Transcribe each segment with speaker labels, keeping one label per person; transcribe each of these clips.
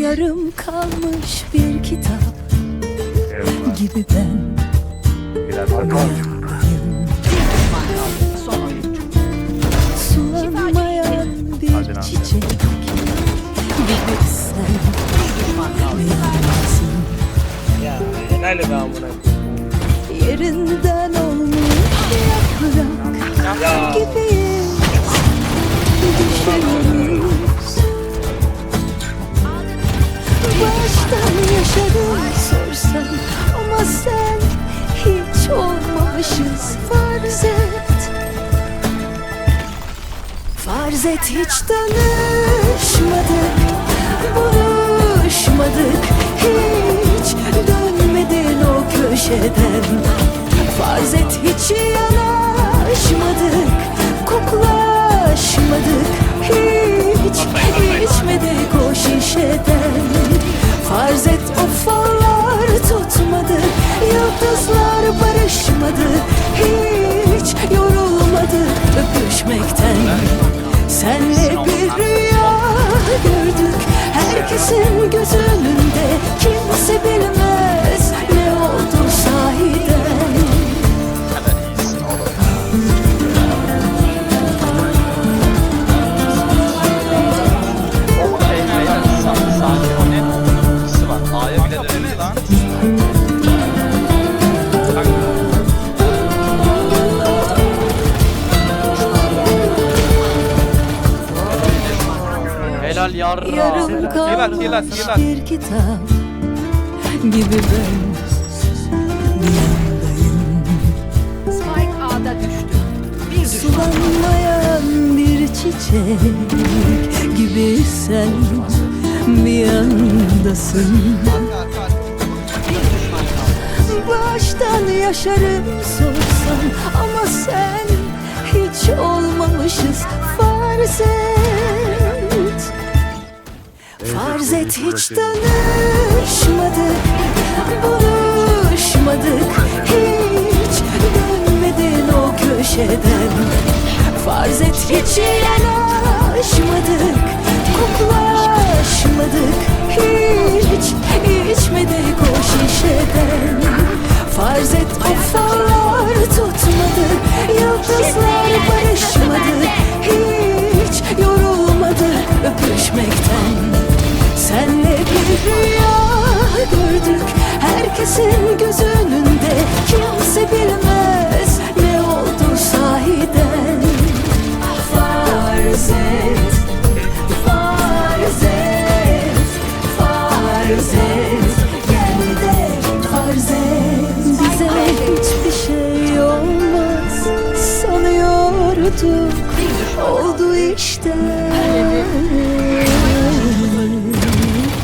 Speaker 1: Yarım kalmış bir kitap
Speaker 2: Eyvallah.
Speaker 1: gibi ben
Speaker 2: Biraz.
Speaker 1: Sulanmayan bir çiçek gibi sen
Speaker 3: Bir düşman
Speaker 1: sorsan Ama sen hiç olmamışız. Farz et. Farz et hiç tanışmadık Buluşmadık barışmadı Hiç yorulmadı öpüşmekten Senle bir rüya gördük Herkesin göz önünde Kimse bilmez ne oldu sahiden
Speaker 4: A'ya bile. Yarra.
Speaker 1: Yarım kalmış bir kitap Gibi ben yanındayım
Speaker 3: Spike A'da düştü. Bir düşman.
Speaker 1: Sulanmayan bir çiçek gibi sen bir yandasın. Baştan yaşarım sorsan ama sen hiç olmamışız farz et Farz et hiç tanışmadık Buluşmadık. Hiç dönmedin o köşeden. Farz et hiç yanaşmadık Koklaşmadık. Hiç içmedik o şişeden Herkesin göz önünde Kimse bilmez ne oldu sahiden. Farz et Farz et Farz et. Gel de farz et. Bize hiçbir şey olmaz. Sanıyorduk. Oldu işte.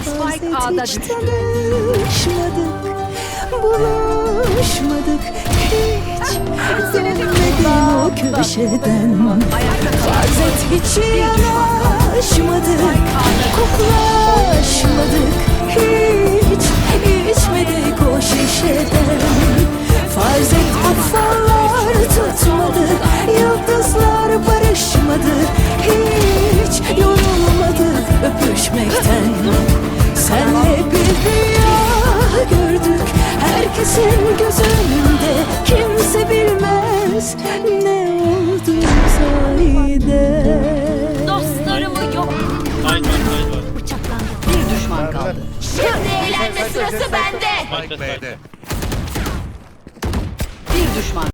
Speaker 3: Spike A'da düştü.
Speaker 1: Buluşmadık Hiç. Dönmedin o köşeden. Farz et hiç yanaşmadık. Koklaşmadık Hiç. İçmedik o şişeden. Farz et kafalar tutmadı Yıldızlar barışmadı bilmez ne oldu sahiden
Speaker 5: Dostlarımı yok. Bıçaklandı.
Speaker 3: bir düşman kaldı.
Speaker 5: Şimdi eğlenme sırası bende.
Speaker 3: Bir düşman